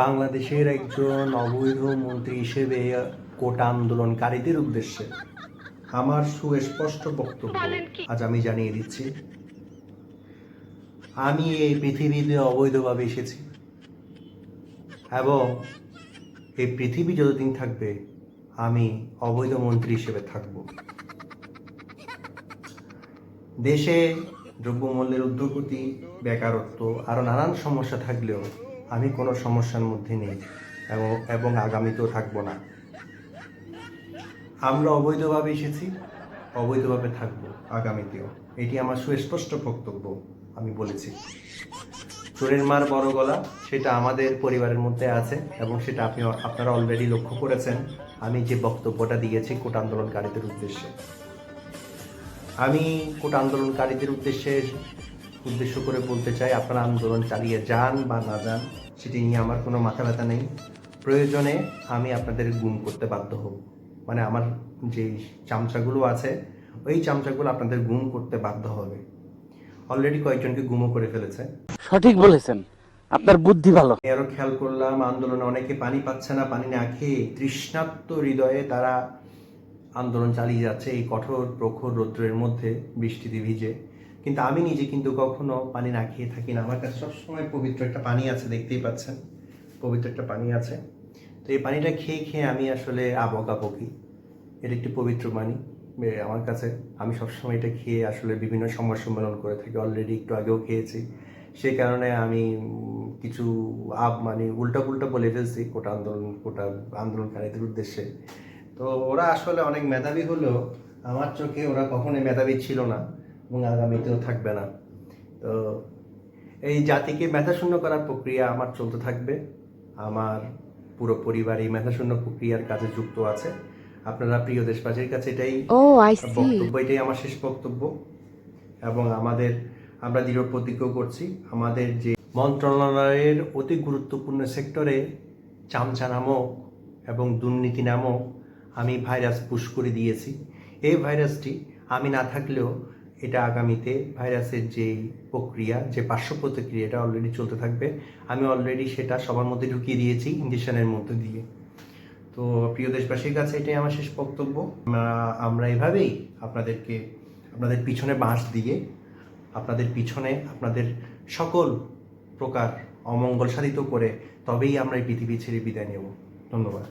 বাংলাদেশের একজন অবৈধ মন্ত্রী হিসেবে কোটা আন্দোলনকারীদের উদ্দেশ্যে আমার সুস্পষ্ট বক্তব্য আজ আমি জানিয়ে দিচ্ছি। আমি এই পৃথিবীতে অবৈধভাবে এসেছি এবং এই পৃথিবী যতদিন থাকবে আমি অবৈধ মন্ত্রী হিসেবে থাকব। দেশে দ্রব্যমূল্যের ঊর্ধ্বগতি বেকারত্ব আরও নানান সমস্যা থাকলেও আমি কোনো সমস্যার মধ্যে নেই এবং এবং আগামীতেও থাকব না। আমরা অবৈধভাবে এসেছি, অবৈধভাবে থাকব আগামীতেও। এটি আমার সুস্পষ্ট বক্তব্য, আমি বলেছি। চোরের মার বড় গলা, সেটা আমাদের পরিবারের মধ্যে আছে এবং সেটা আপনি, আপনারা অলরেডি লক্ষ্য করেছেন। আমি যে বক্তব্যটা দিয়েছি কোটা আন্দোলনকারীদের উদ্দেশ্যে। আমি কোটা আন্দোলনকারীদের উদ্দেশ্যে উদ্দেশ্য করে বলতে চাই আপনারা আন্দোলন চালিয়ে যান বা না যান সেটি নিয়ে আমার কোনো মাথা ব্যথা নেই। প্রয়োজনে আমি আপনাদের গুম করতে বাধ্য হব। মানে আমার যে চামচাগুলো আছে ওই চামচাগুলো আপনাদের গুম করতে বাধ্য হবে। অলরেডি কয়েকজনকে গুমও করে ফেলেছে। সঠিক বলেছেন। আপনার বুদ্ধি ভালো। আমি আরও খেয়াল করলাম আন্দোলনে অনেকে পানি পাচ্ছে না পানি না খেয়ে তৃষ্ণাত্ম হৃদয়ে তারা আন্দোলন চালিয়ে যাচ্ছে এই কঠোর প্রখর রৌদ্রের মধ্যে বৃষ্টিতে ভিজে। কিন্তু আমি নিজে কিন্তু কখনো পানি না খেয়ে থাকি না। আমার কাছে সবসময় পবিত্র একটা পানি আছে, দেখতেই পাচ্ছেন। পবিত্র একটা পানি আছে। তো এই পানিটা খেয়ে খেয়ে আমি আসলে আবকাবকি। এটা একটি পবিত্র পানি। আমার কাছে আমি সবসময় এটা খেয়ে আসলে বিভিন্ন সময় সম্মেলন করে থাকি। অলরেডি একটু আগেও খেয়েছি। সেই কারণে আমি কিছু আপ মানে উল্টা পুল্টা বলে ফেলছি কোটা আন্দোলন, কোটা আন্দোলনকারীদের উদ্দেশ্যে। তো ওরা আসলে অনেক মেধাবী হলেও আমার চোখে ওরা কখনোই মেধাবী ছিল না। এবং আগামীতেও থাকবে না। তো এই জাতিকে মেধাশূন্য করার প্রক্রিয়া আমার চলতে থাকবে। আমার পুরো পরিবার এই মেধাশূন্য প্রক্রিয়ার কাজে যুক্ত আছে। আপনারা প্রিয় দেশবাসীর কাছে এটাই. বক্তব্য এটাই আমার শেষ বক্তব্য। এবং আমাদের আমরা দৃঢ় প্রতিজ্ঞ করছি আমাদের যে মন্ত্রণালয়ের অতি গুরুত্বপূর্ণ সেক্টরে চামচা নামক এবং দুর্নীতি নামক আমি ভাইরাস পুশ করে দিয়েছি। এই ভাইরাসটি আমি না থাকলেও এটা আগামীতে ভাইরাসের যে প্রক্রিয়া, যে পার্শ্ব প্রতিক্রিয়া এটা অলরেডি চলতে থাকবে, আমি অলরেডি সেটা সবার মধ্যে ঢুকিয়ে দিয়েছি ইঞ্জেকশনের মধ্যে দিয়ে। তো প্রিয় দেশবাসীর কাছে এটাই আমার শেষ বক্তব্য। আমরা- এভাবেই আপনাদেরকে, আপনাদের পিছনে বাঁশ দিয়ে, আপনাদের পিছনে আপনাদের সকল প্রকার অমঙ্গল সাধিত করে তবেই আমরা এই পৃথিবী ছেড়ে বিদায় নেব। ধন্যবাদ।